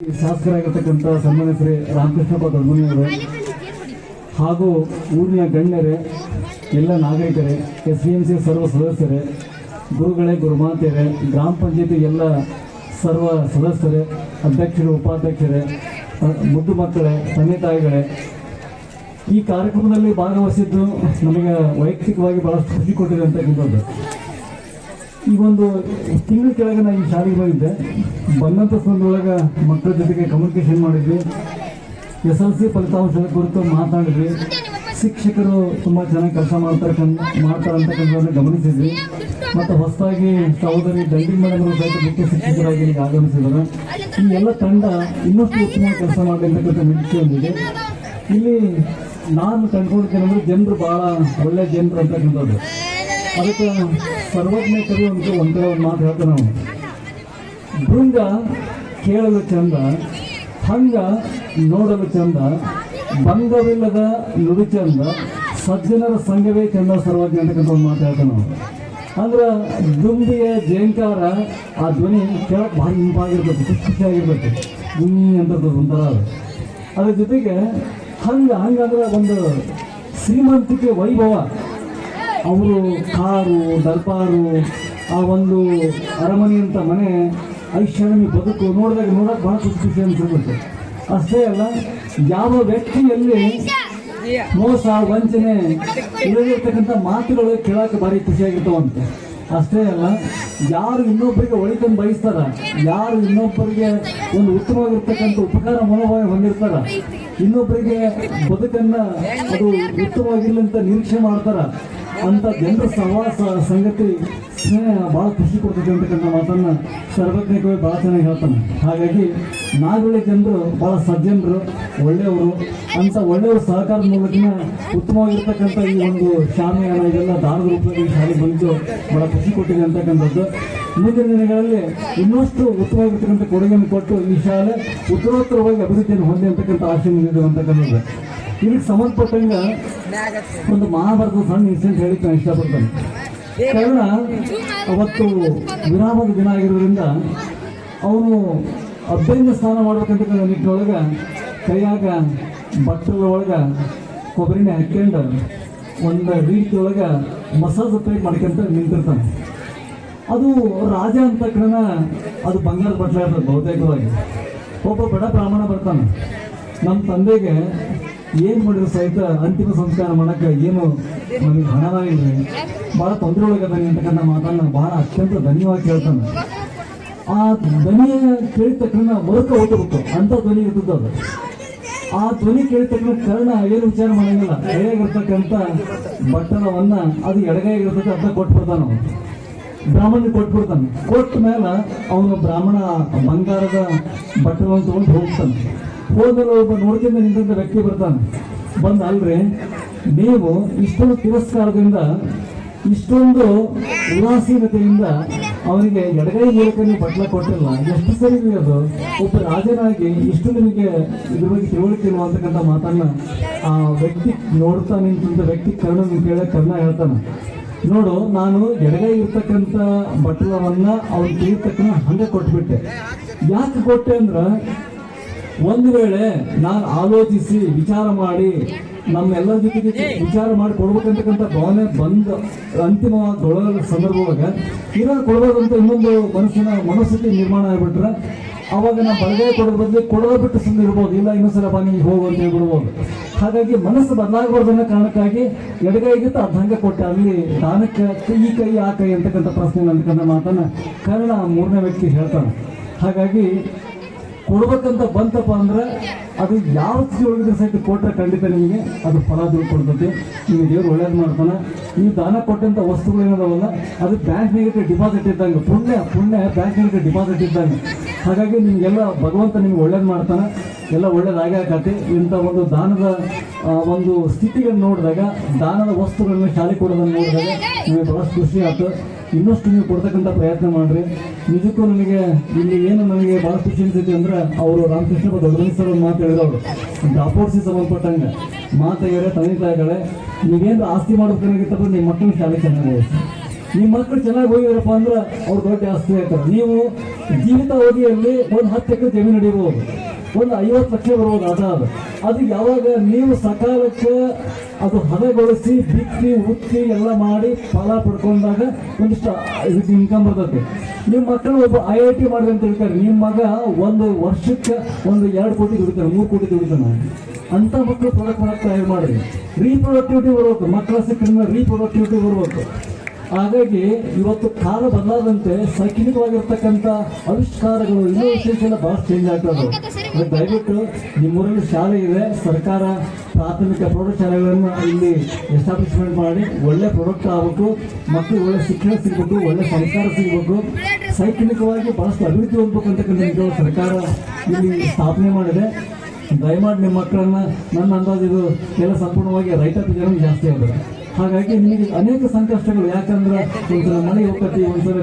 ಶಾಸಕರಾಗಿರ್ತಕ್ಕಂಥ ಸನ್ಮಾನ್ಯ ಶ್ರೀ ರಾಮಕೃಷ್ಣಪ್ಪ ದೊಡ್ಡಮನಿಯವರು ಹಾಗೂ ಊರಿನ ಗಣ್ಯರೇ, ಎಲ್ಲ ನಾಗರಿಕರೇ ಎಸ್ ಡಿ ಎಂ ಸಿ ಸರ್ವ ಸದಸ್ಯರೇ, ಗುರುಗಳೇ, ಗುರುಮಾತೆಯರೇ, ಗ್ರಾಮ ಪಂಚಾಯತಿ ಎಲ್ಲ ಸರ್ವ ಸದಸ್ಯರೇ, ಅಧ್ಯಕ್ಷರು, ಉಪಾಧ್ಯಕ್ಷರೇ ಮುದ್ದು ಮಕ್ಕಳೇ, ತಂದೆ ತಾಯಿಗಳೇ, ಈ ಕಾರ್ಯಕ್ರಮದಲ್ಲಿ ಭಾಗವಹಿಸಿದ್ದು ನಮಗೆ ವೈಯಕ್ತಿಕವಾಗಿ ಬಹಳಷ್ಟು ಖುಷಿ ಕೊಟ್ಟಿದೆ ಅಂತಕ್ಕಂಥದ್ದು ಈ ಒಂದು ತಿಂಗಳ ಕೆಳಗೆ ನಾನು ಈ ಶಾಲೆಗೆ ಹೋಗಿದ್ದೆ. ಬಂದಂಥ ಸಂದರ್ಭದೊಳಗೆ ಮಕ್ಕಳ ಜೊತೆಗೆ ಕಮ್ಯುನಿಕೇಶನ್ ಮಾಡಿದ್ವಿ. ಎಸ್ ಎಲ್ ಸಿ ಫಲಿತಾಂಶದ ಕುರಿತು ಮಾತಾಡಿದ್ವಿ. ಶಿಕ್ಷಕರು ತುಂಬ ಚೆನ್ನಾಗಿ ಕೆಲಸ ಮಾಡ್ತಾರೆ ಮಾಡ್ತಾರೆ ಅಂತಕ್ಕಂಥದ್ದನ್ನು ಗಮನಿಸಿದ್ವಿ. ಮತ್ತು ಹೊಸದಾಗಿ ಸಹೋದರಿ ದಂಡಿ ಮೇಡಮ್ ಸಹಿತ ಮುಖ್ಯ ಶಿಕ್ಷಕರಾಗಿ ಈಗ ಆಗಮಿಸಿದ್ದಾರೆ. ಈ ಎಲ್ಲ ತಂಡ ಇನ್ನಷ್ಟು ಉತ್ತಮ ಕೆಲಸ ಅಂತಕ್ಕಂಥ ನಿರೀಕ್ಷೆ ಹೊಂದಿದೆ. ಇಲ್ಲಿ ನಾನು ಕಂಡುಕೊಂಡಿದ್ದೇನೆಂದ್ರೆ ಜನರು ಭಾಳ ಒಳ್ಳೆಯ ಜನರು ಅಂತಕ್ಕಂಥದ್ದು ಅದಕ್ಕೆ ಸರ್ವಜ್ಞಕರು ಅಂತ ಒಂದರ ಒಂದು ಮಾತು ಹೇಳ್ತಾರೆ ನಾವು ಭೃಂಗ ಕೇಳಲು ಚಂದ ಹಂಗ ನೋಡಲು ಚಂದ ಬಂಧವಿಲ್ಲದ ನುಡಿ ಚಂದ, ಸಜ್ಜನರ ಸಂಘವೇ ಚಂದ ಸರ್ವಜ್ಞ ಅಂತಕ್ಕಂಥ ಒಂದು ಮಾತು ಹೇಳ್ತಾನೆ ನಾವು ಅಂದ್ರೆ ದುಂಬಿಯ ಜೇಂಕಾರ ಆ ಧ್ವನಿ ಕೇಳಕ್ಕೆ ಭಾರಿ ಖುಷಿ ಖುಷಿಯಾಗಿರ್ಬೇಕು ಗುಮ್ಮಿ ಅಂತದ್ದು ಒಂಥರ ಅದು. ಅದ್ರ ಜೊತೆಗೆ ಹಂಗ ಹಂಗಂದ್ರೆ ಒಂದು ಶ್ರೀಮಂತಿಕೆ ವೈಭವ. ಅವರು ಕಾರು ದರ್ಪಾರು ಆ ಒಂದು ಅರಮನೆ ಅಂತ ಮನೆ, ಐಷಾರಾಮಿ ಬದುಕು ನೋಡಿದಾಗ ನೋಡಕ್ ಬಹಳ ಖುಷಿ ಖುಷಿ ಅನ್ಸುತ್ತೆ ಅಷ್ಟೇ ಅಲ್ಲ, ಯಾವ ವ್ಯಕ್ತಿಯಲ್ಲಿ ಮೋಸ, ವಂಚನೆ ಇಲ್ಲದಿರ್ತಕ್ಕಂಥ ಮಾತುಗಳು ಕೇಳಕ್ಕೆ ಭಾರಿ ಖುಷಿಯಾಗಿರ್ತಾವಂತೆ ಅಷ್ಟೇ ಅಲ್ಲ, ಯಾರು ಇನ್ನೊಬ್ಬರಿಗೆ ಒಳಿತನ್ನು ಬಯಸ್ತಾರ, ಯಾರು ಇನ್ನೊಬ್ಬರಿಗೆ ಒಂದು ಉತ್ತಮವಾಗಿರ್ತಕ್ಕಂಥ ಉಪಕಾರ ಮನೋಭಾವ ಹೊಂದಿರ್ತಾರ, ಇನ್ನೊಬ್ಬರಿಗೆ ಬದುಕನ್ನು ಅದು ಉತ್ತಮವಾಗಿರ್ಲಿ ಅಂತ ನಿರೀಕ್ಷೆ ಮಾಡ್ತಾರ ಅಂತ ಜನರ ಸಹವಾಸ ಸಂಗತಿ, ಸ್ನೇಹ ಭಾಳ ಖುಷಿ ಕೊಡ್ತದೆ ಅಂತಕ್ಕಂಥ ಮಾತನ್ನು ಸರ್ವಜ್ಞಕವಾಗಿ ಭಾಳ ಚೆನ್ನಾಗಿ ಹೇಳ್ತಾನೆ. ಹಾಗಾಗಿ ನಾಗಳಿ ಜನರು ಭಾಳ ಸಜ್ಜನರು, ಒಳ್ಳೆಯವರು. ಅಂತ ಒಳ್ಳೆಯವ್ರ ಸಹಕಾರದ ಮೂಲಕ ಉತ್ತಮವಾಗಿರ್ತಕ್ಕಂಥ ಈ ಒಂದು ಶಾಮಿಯಾನ ಇದೆಲ್ಲ ದಾರದ ರೂಪದಲ್ಲಿ ಶಾಲೆ ಬಂದು ಭಾಳ ಖುಷಿ ಕೊಟ್ಟಿದೆ ಅಂತಕ್ಕಂಥದ್ದು ಮುಂದಿನ ದಿನಗಳಲ್ಲಿ ಇನ್ನಷ್ಟು ಉತ್ತಮವಾಗಿರ್ತಕ್ಕಂಥ ಕೊಡುಗೆಯನ್ನು ಕೊಟ್ಟು ಈ ಶಾಲೆ ಉತ್ತರೋತ್ತರವಾಗಿ ಅಭಿವೃದ್ಧಿಯನ್ನು ಹೊಂದಿ ಅಂತಕ್ಕಂಥ ಆಶೆ ಇದೆ ಅಂತಕ್ಕಂಥದ್ದು ಇದಕ್ಕೆ ಸಂಬಂಧಪಟ್ಟಂಗ ಒಂದು ಮಹಾಭಾರತದ ಸಣ್ಣ ಇನ್ಸಿಡೆಂಟ್ ಹೇಳಿಕ್ಕೆ ನಾನು ಇಷ್ಟಪಡ್ತೇನೆ. ಕಾರಣ ಅವತ್ತು ವಿರಾಮದ ದಿನ ಆಗಿರೋದ್ರಿಂದ ಅವನು ಅಭ್ಯಂಗ ಸ್ನಾನ ಮಾಡ್ಬೇಕಂತ ನಿಟ್ಟಿನೊಳಗೆ ಕೈಯಾಗ ಬಟ್ಟಲ ಒಳಗೆ ಕೊಬ್ಬರಿನ ಹಾಕ್ಕೊಂಡು ಒಂದು ರೀತಿ ಒಳಗೆ ಮಸಾಜ್ ಟೈಪ್ ಮಾಡ್ಕೊಂತ ನಿಂತಿರ್ತಾನೆ. ಅದು ರಾಜ ಅಂತ ಅದು ಬಂಗಾರ ಬಟ್ಲ ಇರ್ತದೆ ಬಹುತೇಕವಾಗಿ. ಒಬ್ಬ ಬಡ ಬ್ರಾಹ್ಮಣ ಬರ್ತಾನೆ. ನಮ್ಮ ತಂದೆಗೆ ಏನು ಮಾಡಿದ್ರು ಸಹಿತ ಅಂತಿಮ ಸಂಸ್ಕಾರ ಮಾಡಕ್ಕೆ ಏನು ನಮಗೆ ಹಣನ ಇಲ್ರಿ ಭಾಳ ತೊಂದರೆ ಒಳಗದಾನೆ ಅಂತಕ್ಕಂಥ ಮಾತನ್ನ ಭಾಳ ಅತ್ಯಂತ ಧನ್ಯವಾಗಿ ಕೇಳ್ತಾನೆ. ಆ ಧ್ವನಿ ಕೇಳಿದ ತಕ್ಷಣ ಮರುಕ ಹೋಗ್ಬೇಕು ಅಂತ ಧ್ವನಿ ಇರ್ತದೆ ಅದು. ಆ ಧ್ವನಿ ಕೇಳಿದ ತಕ್ಷಣ ಕರ್ಣ ಏನು ವಿಚಾರ ಮಾಡಂಗಿಲ್ಲ. ಹೇಗಿರ್ತಕ್ಕಂಥ ಬಟ್ಟಲವನ್ನ ಅದು ಎಡಗೈಗಿರ್ತದೆ ಅಂತ ಕೊಟ್ಬಿಡ್ತಾನ ಅವನು. ಬ್ರಾಹ್ಮಣ ಕೊಟ್ಬಿಡ್ತಾನೆ. ಕೊಟ್ಟ ಮೇಲೆ ಅವನು ಬ್ರಾಹ್ಮಣ ಬಂಗಾರದ ಬಟ್ಟಲನ್ನು ತಗೊಂಡು ಹೋಗ್ತಾನೆ. ಹೋದಲ್ಲಿ ಒಬ್ಬ ನೋಡ್ಕೊಂಡು ನಿಂತ ವ್ಯಕ್ತಿ ಬರ್ತಾನೆ. ಬಂದ ಅಲ್ರಿ ನೀವು ಇಷ್ಟೊಂದು ತಿರಸ್ಕಾರದಿಂದ, ಇಷ್ಟೊಂದು ಉದಾಸೀನತೆಯಿಂದ ಅವನಿಗೆ ಎಡಗೈ ಮೂಲಕ ನೀವು ಬಟ್ಲ ಕೊಟ್ಟಿಲ್ಲ. ಎಷ್ಟು ಸರಿ ಅದು? ಒಬ್ಬ ರಾಜನಾಗಿ ಇಷ್ಟು ನಿಮಗೆ ಇದ್ರ ಬಗ್ಗೆ ತಿಳುವಳಿಕೆ ಅಂತಕ್ಕಂಥ ಮಾತನ್ನ ಆ ವ್ಯಕ್ತಿ ನೋಡ್ತಾ ನಿಂತ ವ್ಯಕ್ತಿ ಕರ್ಣ ಕೇಳ ಕರ್ಣ ಹೇಳ್ತಾನೆ. ನೋಡು, ನಾನು ಎಡಗೈ ಇರ್ತಕ್ಕಂಥ ಬಟ್ಲವನ್ನ ಅವ್ನು ತಿಳಿತಕ್ಕನ ಹಂಗೆ ಕೊಟ್ಬಿಟ್ಟೆ. ಯಾಕೆ ಕೊಟ್ಟೆ ಅಂದ್ರ ಒಂದು ವೇಳೆ ನಾನು ಆಲೋಚಿಸಿ ವಿಚಾರ ಮಾಡಿ ನಮ್ಮೆಲ್ಲ ಜೊತೆಗೆ ವಿಚಾರ ಮಾಡಿ ಕೊಡ್ಬೇಕಂತಕ್ಕಂಥ ಭಾವನೆ ಬಂದ ಅಂತಿಮವಾಗಿ ದೊಳದ ಸಂದರ್ಭವಾಗ ಇರೋದು ಕೊಡ್ಬೋದಂತ ಇನ್ನೊಂದು ಮನಸ್ಸಿನ ಮನಸ್ಥಿತಿ ನಿರ್ಮಾಣ ಆಗ್ಬಿಟ್ರೆ ಅವಾಗ ನಾವು ಬಲಗೈ ಕೊಡೋದ್ ಬದಲು ಕೊಡೋದ ಬಿಟ್ಟು ಸುಮ್ಮನೆ ಇರ್ಬೋದು. ಇಲ್ಲ ಇನ್ನೊಂದ್ಸಲ ಬಾನಿ ಹೋಗು ಅಂತ ಹೇಳ್ಬಿಡ್ಬೋದು. ಹಾಗಾಗಿ ಮನಸ್ಸು ಬದಲಾಗಬಾರ್ದು ಅನ್ನೋ ಕಾರಣಕ್ಕಾಗಿ ಎಡಗೈಗಿಂತ ಅರ್ಧಂಗ ಕೊಟ್ಟೆ. ಅಲ್ಲಿ ದಾನಕ್ಕೆ ಈ ಕೈ ಆ ಕೈ ಅಂತಕ್ಕಂಥ ಪ್ರಶ್ನೆ ಅಂತಕ್ಕಂಥ ಮಾತನ್ನ ಕನ್ನಡ ಮೂರನೇ ವ್ಯಕ್ತಿ ಹೇಳ್ತಾನೆ. ಹಾಗಾಗಿ ಕೊಡ್ಬೇಕಂತ ಬಂತಪ್ಪ ಅಂದ್ರೆ ಅದು ಯಾವ ಸ್ಥಿತಿ ಸಹಿತ ಕೊಟ್ಟರೆ ಖಂಡಿತ ನಿಮಗೆ ಅದು ಫಲ ಕೊಡ್ತೈತಿ ನೀವು ದೇವ್ರು ಒಳ್ಳೇದು ಮಾಡ್ತಾನೆ. ನೀವು ದಾನ ಕೊಟ್ಟಂತ ವಸ್ತುಗಳು ಏನದವಲ್ಲ, ಅದು ಬ್ಯಾಂಕ್ ನಿಗಟ್ಟೆ ಡಿಪಾಸಿಟ್ ಇದ್ದಂಗೆ, ಪುಣ್ಯ ಪುಣ್ಯ ಬ್ಯಾಂಕ್ನಾಗ ಡಿಪಾಸಿಟ್ ಇದ್ದಂಗೆ. ಹಾಗಾಗಿ ನಿಮಗೆಲ್ಲ ಭಗವಂತ ನಿಮ್ಗೆ ಒಳ್ಳೇದು ಮಾಡ್ತಾನೆ. ಎಲ್ಲ ಒಳ್ಳೇದಾಗೇ ಆಗತ್ತೆ ಇಂಥ ಒಂದು ದಾನದ ಒಂದು ಸ್ಥಿತಿಗಳನ್ನ ನೋಡಿದಾಗ, ದಾನದ ವಸ್ತುಗಳನ್ನ ಶಾಲೆ ಕೊಡೋದನ್ನ ನೋಡಿದಾಗ ನಿಮಗೆ ಬಹಳಷ್ಟು ಖುಷಿ ಆಯ್ತು ಇನ್ನಷ್ಟು ನೀವು ಕೊಡ್ತಕ್ಕಂಥ ಪ್ರಯತ್ನ ಮಾಡ್ರಿ. ನಿಜಕ್ಕೂ ನನಗೆ ಇಲ್ಲಿ ಏನು ನನಗೆ ಭಾಳ ಖುಷಿ ಅನಿಸುತ್ತೆ ಅಂದ್ರೆ ಅವರು ರಾಮಕೃಷ್ಣ ದೊಡ್ಡ ಸರ್ ಒಂದು ಮಾತು ಹೇಳಿದವರು. ದಾಪೋಡ್ಸಿ ಸಂಬಂಧಪಟ್ಟಂಗೆ ಮಾತಾಗ್ಯಾರೆ ತಂದೆ ತಾಯಿಗಳೇ ನೀವೇನು ಆಸ್ತಿ ಮಾಡ್ಬೇಕಾಗಿತ್ತಪ್ಪ ನಿಮ್ಮ ಮಕ್ಕಳು ಶಾಲೆ ಚೆನ್ನಾಗಿ ಓದಿಸಿ ನಿಮ್ಮ ಮಕ್ಕಳು ಚೆನ್ನಾಗಿ ಹೋಗಿದಾರಪ್ಪ ಅಂದ್ರೆ ಅವ್ರು ದೊಡ್ಡ ಆಸ್ತಿ ಆಗ್ತಾರೆ. ನೀವು ಜೀವಿತಾವಧಿಯಲ್ಲಿ ಒಂದು ಹತ್ತು ಎಕರೆ ಜಮೀನು ಹಿಡಿಬಹುದು ಒಂದು ಐವತ್ತು ಲಕ್ಷ ಬರ್ಬೋದು ಅದ ಅದು ಅದು ಯಾವಾಗ ನೀವು ಸಕಾಲಕ್ಕೆ ಅದು ಹದಗೊಳಿಸಿ ಬಿತ್ತಿ ಉತ್ತಿ ಎಲ್ಲ ಮಾಡಿ ಫಲ ಪಡ್ಕೊಂಡಾಗ ಒಂದಿಷ್ಟು ಇದಕ್ಕೆ ಇನ್ಕಮ್ ಬರ್ತದೆ. ನಿಮ್ಮ ಮಕ್ಕಳು ಒಬ್ಬ ಐ ಐ ಟಿ ಮಾಡಿದೆ ಅಂತ ಹೇಳ್ತಾರೆ. ನಿಮ್ಮ ಮಗ ಒಂದು ವರ್ಷಕ್ಕೆ ಒಂದು ಎರಡು ಕೋಟಿ ದುಡಿತಾನೆ, ಮೂರು ಕೋಟಿ ದುಡಿತಾನೆ. ಅಂತ ಮಕ್ಕಳು ಪ್ರಾಡಕ್ಟ್ ಮಾಡಕ್ಕೆ ತಯಾರು ಮಾಡಿರಿ ರೀಪ್ರೊಡಕ್ಟಿವಿಟಿ ಬರಬೇಕು. ಮಕ್ಕಳ ಸಿಕ್ಕ ರೀಪ್ರೊಡಕ್ಟಿವಿಟಿ ಬರ್ಬೇಕು. ಹಾಗಾಗಿ ಇವತ್ತು ಕಾಲ ಬದಲಾದಂತೆ ಶೈಕ್ಷಣಿಕವಾಗಿರ್ತಕ್ಕಂಥ ಆವಿಷ್ಕಾರಗಳು ಇನ್ನೋವೇಷನ್ಸ್ ಎಲ್ಲ ಭಾಳ ಚೇಂಜ್ ಆಗ್ತದೆ ದಯವಿಟ್ಟು ನಿಮ್ಮೂರಲ್ಲಿ ಶಾಲೆ ಇದೆ ಸರ್ಕಾರ ಪ್ರಾಥಮಿಕ ಪ್ರೌಢಶಾಲೆಗಳನ್ನು ಇಲ್ಲಿ ಎಸ್ಟಾಬ್ಲಿಷ್ಮೆಂಟ್ ಮಾಡಿ ಒಳ್ಳೆ ಪ್ರೊಡಕ್ಟ್ ಆಗಬೇಕು ಮತ್ತು ಒಳ್ಳೆ ಶಿಕ್ಷಣ ಸಿಗಬೇಕು ಒಳ್ಳೆ ಸಂಸ್ಕಾರ ಸಿಗಬೇಕು. ಶೈಕ್ಷಣಿಕವಾಗಿ ಬಹಳಷ್ಟು ಅಭಿವೃದ್ಧಿ ಹೊಂದಬೇಕು ಅಂತಕ್ಕಂಥ ಸರ್ಕಾರ ಇಲ್ಲಿ ಸ್ಥಾಪನೆ ಮಾಡಿದೆ. ದಯಮಾಡಿ ನಿಮ್ಮ ಮಕ್ಕಳನ್ನು ನನ್ನ ಅಂದಾಜು ಇದು ಎಲ್ಲ ಸಂಪೂರ್ಣವಾಗಿ ರೈತಾಪಿ ಜನ ಜಾಸ್ತಿ ಆಗುತ್ತೆ ಹಾಗಾಗಿ ನಿಮಗೆ ಅನೇಕ ಸಂಕಷ್ಟಗಳು. ಯಾಕಂದ್ರೆ ಒಂದ್ಸಲ ಮಳೆ ಹೋಗ್ತತಿ ಒಂದ್ಸಲ